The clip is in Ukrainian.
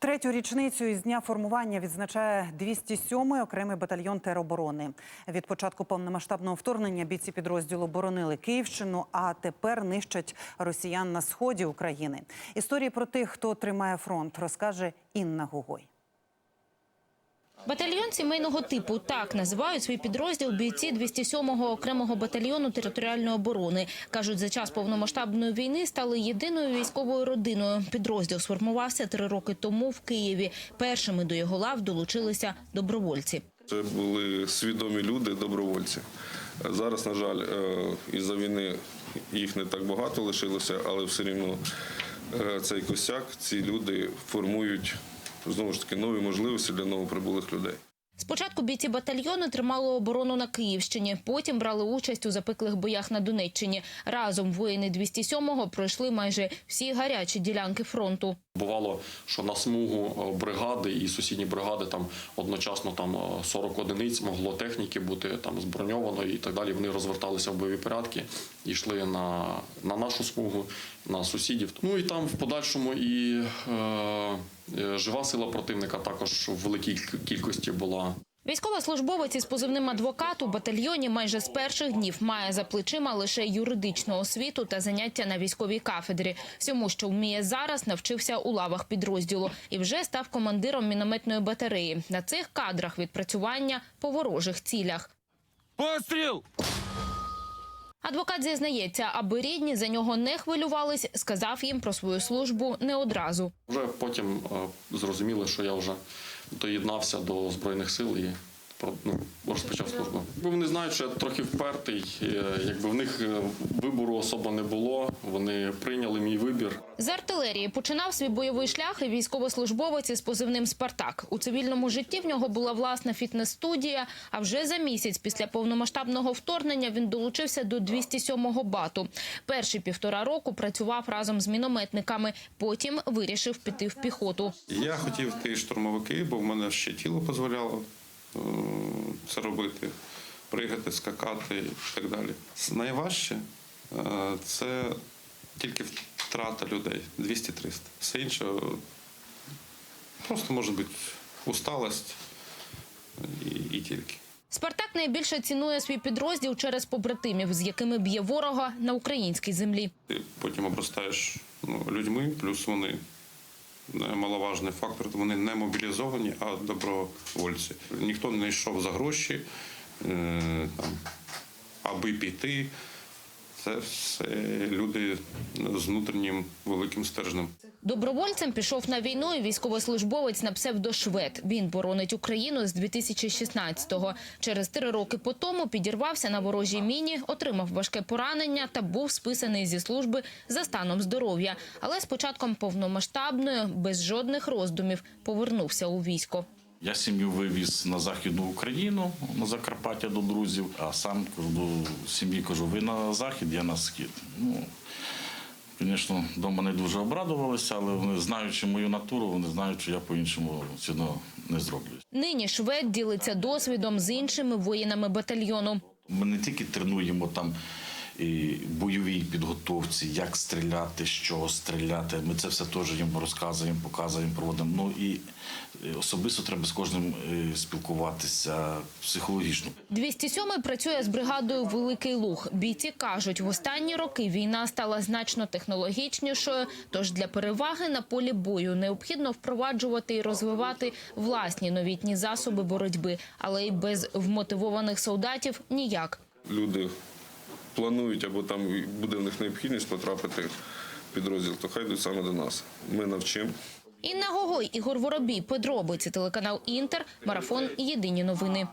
Третю річницю із дня формування відзначає 207-й окремий батальйон тероборони. Від початку повномасштабного вторгнення бійці підрозділу боронили Київщину, а тепер нищать росіян на сході України. Історії про тих, хто тримає фронт, розкаже Інна Гугой. Батальйон сімейного типу так називають свій підрозділ бійці 207-го окремого батальйону територіальної оборони. кажуть, за час повномасштабної війни стали єдиною військовою родиною. Підрозділ сформувався три роки тому в Києві. Першими до його лав долучилися добровольці. Це були свідомі люди, добровольці. Зараз, на жаль, е, із-за війни їх не так багато лишилося, але все рівно е, цей косяк, ці люди формують знову ж таки нові можливості для новоприбулих людей. Спочатку бійці батальйону тримали оборону на Київщині, потім брали участь у запеклих боях на Донеччині. Разом воїни 207-го пройшли майже всі гарячі ділянки фронту. Бувало, що на смугу е, бригади і сусідні бригади там одночасно там е, 40 одиниць могло техніки бути там зброньованої і так далі. Вони розверталися в бойові порядки йшли на, на нашу смугу, на сусідів. Ну і там в подальшому і е, е, жива сила противника також в великій кількості була. Військовослужбовець із позивним адвокат у батальйоні майже з перших днів має за плечима лише юридичну освіту та заняття на військовій кафедрі. Всьому, що вміє зараз, навчився у лавах підрозділу і вже став командиром мінометної батареї. На цих кадрах відпрацювання по ворожих цілях. Постріл! Адвокат зізнається, аби рідні за нього не хвилювались, сказав їм про свою службу не одразу. Вже потім е, зрозуміли, що я вже доєднався до збройних сил і ну, розпочав службу. Бо вони знають, що я трохи впертий. е, Якби в них е, вибору особо не було. Вони прийняли мій вибір. З артилерії починав свій бойовий шлях і військовослужбовець із позивним Спартак. У цивільному житті в нього була власна фітнес-студія. А вже за місяць після повномасштабного вторгнення він долучився до 207-го бату. Перші півтора року працював разом з мінометниками. Потім вирішив піти в піхоту. Я хотів йти штурмовики, бо в мене ще тіло дозволяло це робити, пригати, скакати і так далі. Найважче е, це тільки втрата людей 200-300. Все інше е, просто може бути усталость і, і тільки. Спартак найбільше цінує свій підрозділ через побратимів, з якими б'є ворога на українській землі. Ти потім обростаєш ну, людьми, плюс вони немаловажний фактор. Вони не мобілізовані, а добровольці. Ніхто не йшов за гроші, е, там, аби піти. Це все люди з внутрішнім великим стержнем. Добровольцем пішов на війну і військовослужбовець на псевдо Швед. Він боронить Україну з 2016-го. Через три роки по тому підірвався на ворожій міні, отримав важке поранення та був списаний зі служби за станом здоров'я. Але з початком повномасштабної, без жодних роздумів, повернувся у військо. Я сім'ю вивіз на Західну Україну, на Закарпаття до друзів, а сам до сім'ї кажу, ви на захід, я на схід. Ну, звісно, вдома не дуже обрадувалися, але вони, знаючи мою натуру, вони знають, що я по-іншому ціно не зроблю. Нині швед ділиться досвідом з іншими воїнами батальйону. Ми не тільки тренуємо там і бойовій підготовці, як стріляти, з чого стріляти. Ми це все теж їм розказуємо, показуємо, проводимо. Ну і е, особисто треба з кожним е, спілкуватися психологічно. 207-й працює з бригадою Великий Луг. Бійці кажуть, в останні роки війна стала значно технологічнішою. Тож для переваги на полі бою необхідно впроваджувати і розвивати власні новітні засоби боротьби, але й без вмотивованих солдатів ніяк. Люди планують або там буде в них необхідність потрапити в підрозділ, то хай йдуть саме до нас. Ми навчимо. Інна Гогой, Ігор Воробій, подробиці телеканал Інтер, марафон. Єдині новини.